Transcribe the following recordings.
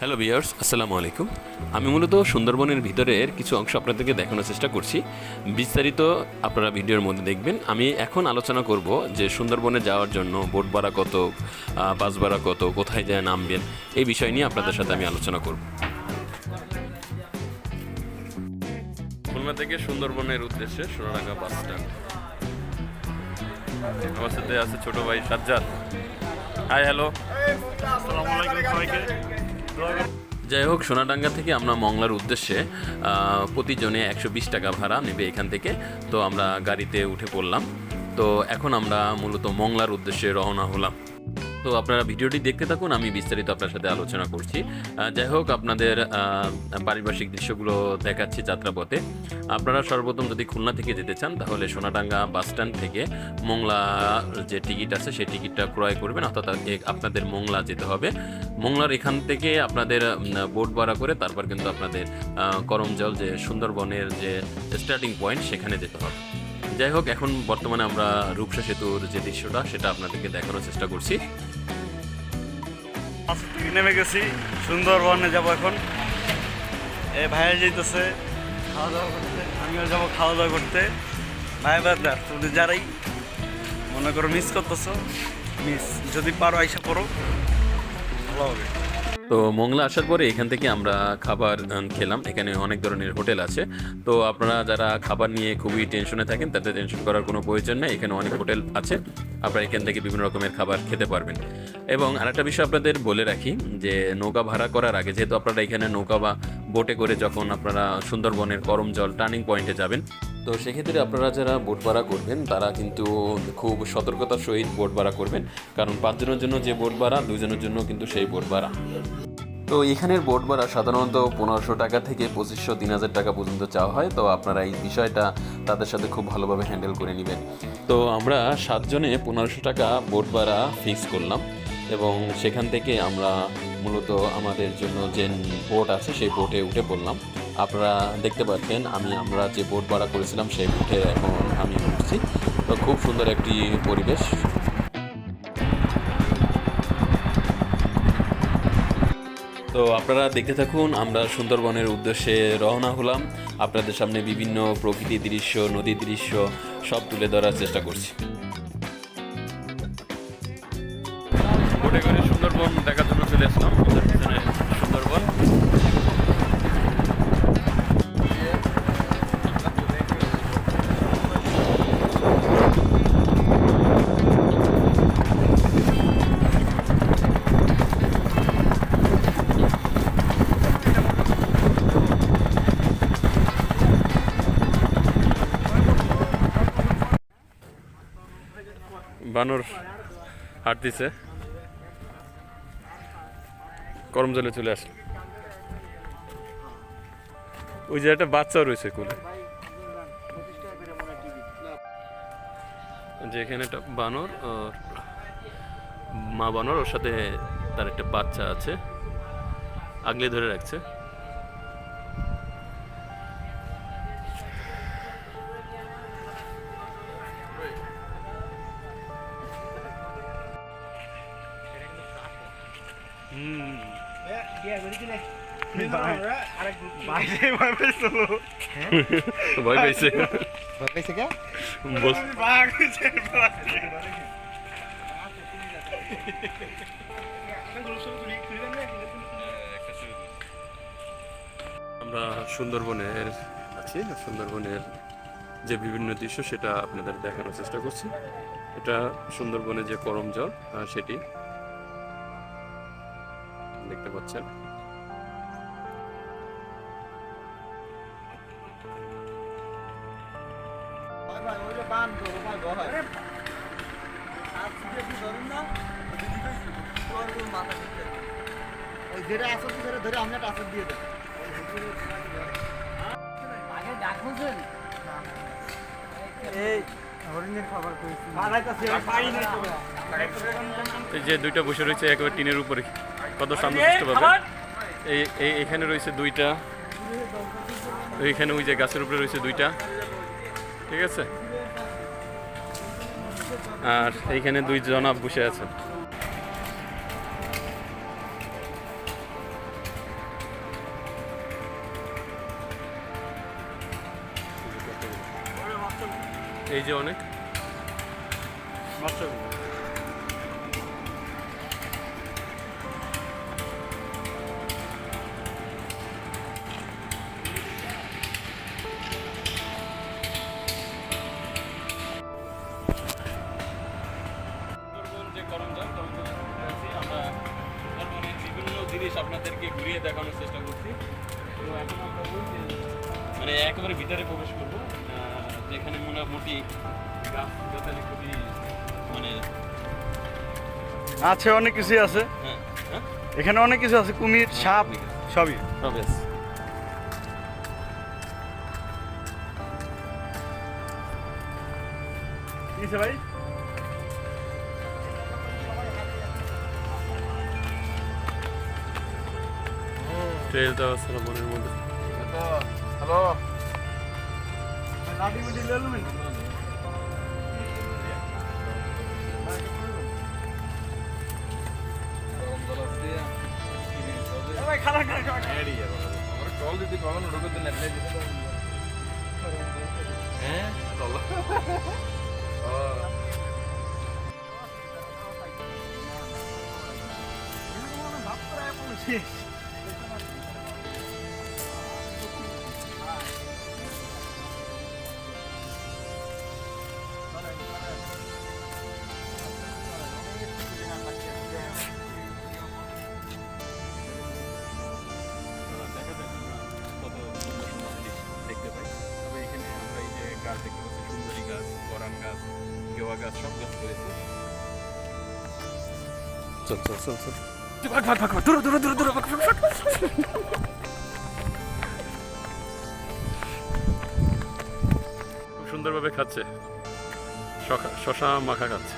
Hello বিয়ার্স আসসালামু আলাইকুম আমি মূলত সুন্দরবনের ভিতরের কিছু অংশ আপনাদেরকে দেখানোর চেষ্টা করছি। বিস্তারিত আপনারা ভিডিওর মধ্যে দেখবেন। আমি এখন আলোচনা করব যে সুন্দরবনে যাওয়ার জন্য বোট ভাড়া কত বাস ভাড়া কত, কোথায় যায় নামবেন, এই বিষয় নিয়ে আপনাদের সাথে আমি আলোচনা করব। খুলনা থেকে সুন্দরবনের উদ্দেশ্যে সোনাডাঙ্গা বাস স্ট্যান্ড আমার সাথে আছে ছোট ভাই সাজ্জাদ। হাই হ্যালো আসসালামু আলাইকুম সবাইকে। যাই হোক সোনাডাঙ্গা থেকে আমরা মংলার উদ্দেশ্যে প্রতিজনে একশো বিশ টাকা ভাড়া নেবে এখান থেকে। তো আমরা গাড়িতে উঠে পড়লাম। তো এখন আমরা মূলত মংলার উদ্দেশ্যে রওনা হলাম। তো আপনারা ভিডিওটি দেখতে থাকুন, আমি বিস্তারিত আপনার সাথে আলোচনা করছি। যাই হোক, আপনাদের পারিপার্শ্বিক দৃশ্যগুলো দেখাচ্ছি যাত্রাপথে। আপনারা সর্বপ্রথম যদি খুলনা থেকে যেতে চান, তাহলে সোনাডাঙ্গা বাস স্ট্যান্ড থেকে মোংলা যে টিকিট আছে, সেই টিকিটটা ক্রয় করবেন। অর্থাৎ আপনাদের মোংলা যেতে হবে। মোংলার এখান থেকে আপনাদের বোট ভাড়া করে তারপর কিন্তু আপনাদের করমজল যে সুন্দরবনের যে স্টার্টিং পয়েন্ট সেখানে যেতে হবে। যাই হোক, এখন বর্তমানে আমরা রূপসা সেতুর যে দৃশ্যটা, সেটা আপনাদেরকে দেখানোর চেষ্টা করছি। নেমে গেছি, সুন্দরবনে যাব এখন। এ, ভাইয়া যেতেছে খাওয়া দাওয়া করতে, আমিও যাব খাওয়া দাওয়া করতে। ভাই বাদার তুমি যারাই মনে করো মিস করতেছো মিস যদি পারো আইসা পড়ো, ভালো হবে। তো মোংলা আসার পরে এখান থেকে আমরা খাবার খেলাম। এখানে অনেক ধরনের হোটেল আছে। তো আপনারা যারা খাবার নিয়ে খুবই টেনশনে থাকেন, তাদের টেনশন করার কোনো প্রয়োজন নেই। এখানে অনেক হোটেল আছে। আপনারা এখান থেকে বিভিন্ন রকমের খাবার খেতে পারবেন। এবং আরেকটা বিষয় আপনাদের বলে রাখি, যে নৌকা ভাড়া করার আগে, যেহেতু আপনারা এখানে নৌকা বা বোটে করে যখন আপনারা সুন্দরবনের গরম জল টার্নিং পয়েন্টে যাবেন তো সেক্ষেত্রে আপনারা যারা বোট ভাড়া করবেন, তারা কিন্তু খুব সতর্কতার সহিত বোট ভাড়া করবেন। কারণ পাঁচজনের জন্য যে বোট ভাড়া, দুজনের জন্য কিন্তু সেই বোট ভাড়া। তো এখানের বোট ভাড়া সাধারণত পনেরোশো টাকা থেকে পঁচিশশো, তিন হাজার টাকা পর্যন্ত চাওয়া হয়। তো আপনারা এই বিষয়টা তাদের সাথে খুব ভালোভাবে হ্যান্ডেল করে নেবেন। তো আমরা সাতজনে পনেরোশো টাকা বোট ভাড়া ফিক্স করলাম এবং সেখান থেকে আমরা মূলত আমাদের জন্য যে বোট আছে, সেই বোটে উঠে পড়লাম। আপনারা দেখতে পাচ্ছেন, আমি, আমরা যে বোট ভাড়া করেছিলাম সেই বোটে এখন আমি উঠছি। তো খুব সুন্দর একটি পরিবেশ। তো আপনারা দেখতে থাকুন, আমরা সুন্দরবনের উদ্দেশ্যে রওনা হলাম। আপনাদের সামনে বিভিন্ন প্রকৃতির দৃশ্য নদীর দৃশ্য, সব তুলে ধরার চেষ্টা করছি। করে বানর হাঁটতেছে করমজলে চলে আসলো। ওই যে একটা বাচ্চা রয়েছে কোলে। যে এখানে একটা বানর মা বানর, ওর সাথে তার একটা বাচ্চা আছে। আগলে ধরে রাখছে। ভয় পাইছে। ভয় পাইছে কে? আমরা সুন্দরবনের আছি সুন্দরবনের যে বিভিন্ন দৃশ্য সেটা আপনাদের দেখানোর চেষ্টা করছি। এটা সুন্দরবনে যে করম জল সেটি। দেখতে পাচ্ছেন। ওই যেটা ধরে ধরে আমরা একটা দিয়ে দেবো এই যে দুইটা বসে রয়েছে একেবারে টিনের উপরে। কত শান্তশিষ্টভাবে এই এই এখানে রয়েছে দুইটা। এইখানে ওই যে গাছের উপরে রয়েছে দুইটা। ঠিক আছে? আর এইখানে দুই জনাব বসে আছে। এই যে অনেক। আছি আমরা সুন্দরবনের বিভিন্ন জিনিস আপনাদেরকে ঘুরিয়ে দেখানোর চেষ্টা করছি। তো এখন আমরা মানে একেবারে ভিতরে প্রবেশ করব যেখানে মোটামুটি গাছ গাছালি খুবই মানে আছে অনেক কিছুই আছে। হ্যাঁ হ্যাঁ? এখানে অনেক কিছু আছে কুমির সাপ সবই। প্রবেশ কিছে ভাই? ট্রেল দেওয়া শ্রাবণের মধ্যে লাঠি মুঠি লেলু গাছ গেওয়া গাছ সব গাছ রয়েছে চল চল চল চল ভাগ ভাগ ভাগ ভাগ দূরে দূরে দূরে দূরে ভাগ ভাগ ভাগ খুব সুন্দরভাবে খাচ্ছে। শখা শশা মাখা খাচ্ছে।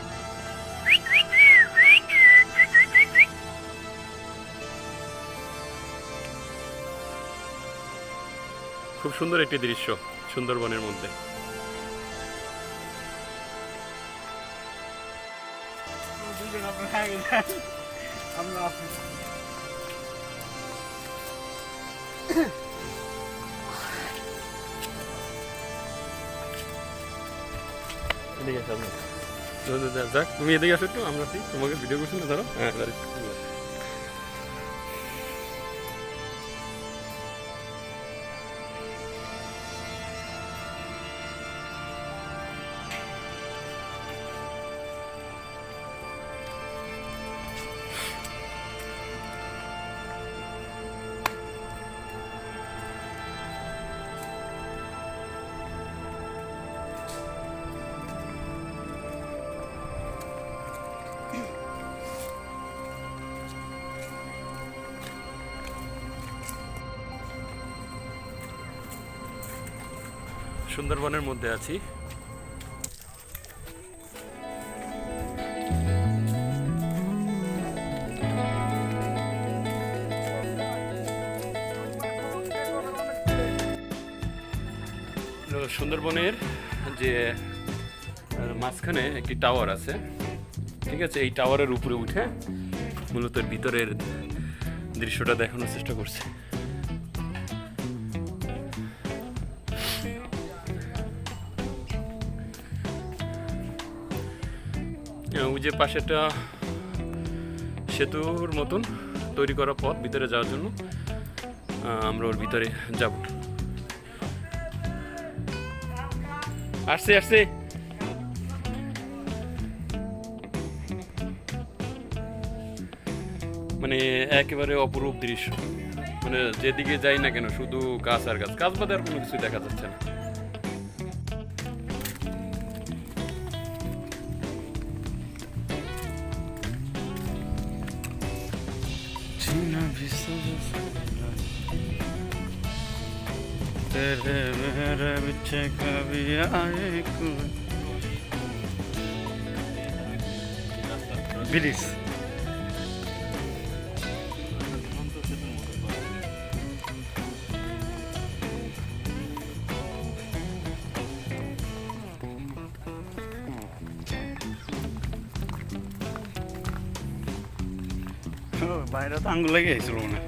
খুব সুন্দর একটি দৃশ্য সুন্দরবনের মধ্যে। দুজন আপনারা আগে যান। আমরা এদিকে আসো যাক, তুমি এদিকে আসো একটু, আমরা ঠিক তোমাকে ভিডিও করছি না, ধরো। হ্যাঁ সুন্দরবনের মধ্যে আছি। সুন্দরবনের যে মাঝখানে একটি টাওয়ার আছে। ঠিক আছে, এই টাওয়ারের উপরে উঠে মূলত ভিতরের দৃশ্যটা দেখানোর চেষ্টা করছে। যে পাশেটা সেতুর মতন তৈরি করা পথ ভিতরে যাওয়ার জন্য আমরা ওর ভিতরে যাব। আসছে আসছে। মানে একেবারে অপরূপ দৃশ্য। মানে যেদিকে যাই না কেন, শুধু গাছ আর গাছ। গাছ বাদে আর কোনো কিছু দেখা যাচ্ছে না। तेरे मेरे बिच कभी आए कोई बिलीस বাইরে তো আঙ্গুল লেগে গেছিল মনে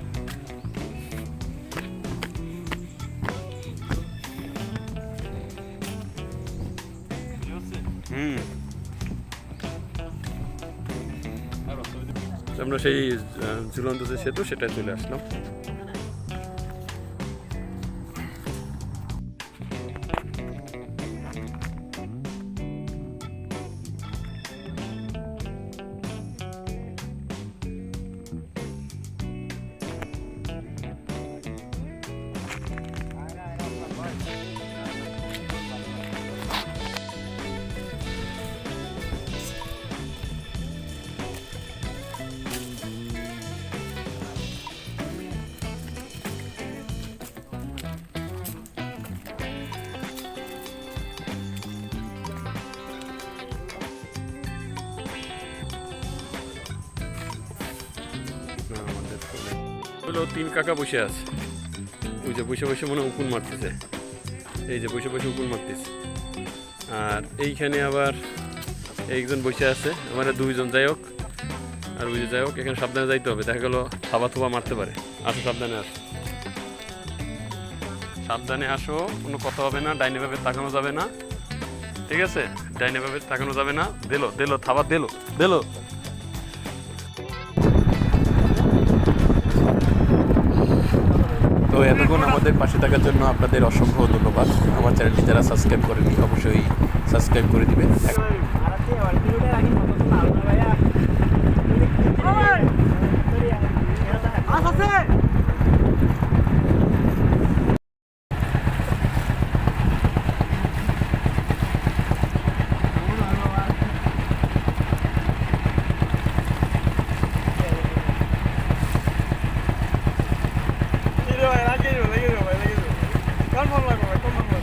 আমরা সেই ঝুলন্ত যে সেতু সেটা চলে আসলাম। হলো তিন কাকা বসে আছে। ওই যে বসে বসে মনে উকুন মারতেছে। এই যে বসে বসে উকুন মারতেছে। আর এইখানে আবার একজন বসে আছে, আমার দুইজন, যাই হোক। আর ওই যে যাই হোক, এখানে সাবধানে যাইতে হবে। দেখা গেলো থাবা থোবা মারতে পারে। আসো, সাবধানে আসো। সাবধানে আসো, কোনো কথা হবে না, ডাইনে ভাবে তাকানো যাবে না। ঠিক আছে? ডাইনে ভাবে তাকানো যাবে না। দিলো দিলো, থাবা দিলো দিলো। এতক্ষণ আমাদের পাশে থাকার জন্য আপনাদের অসংখ্য ধন্যবাদ। আমার চ্যানেলটি যারা সাবস্ক্রাইব করেনি অবশ্যই সাবস্ক্রাইব করে দিবেন। কোন লাগবে কোন লাগবে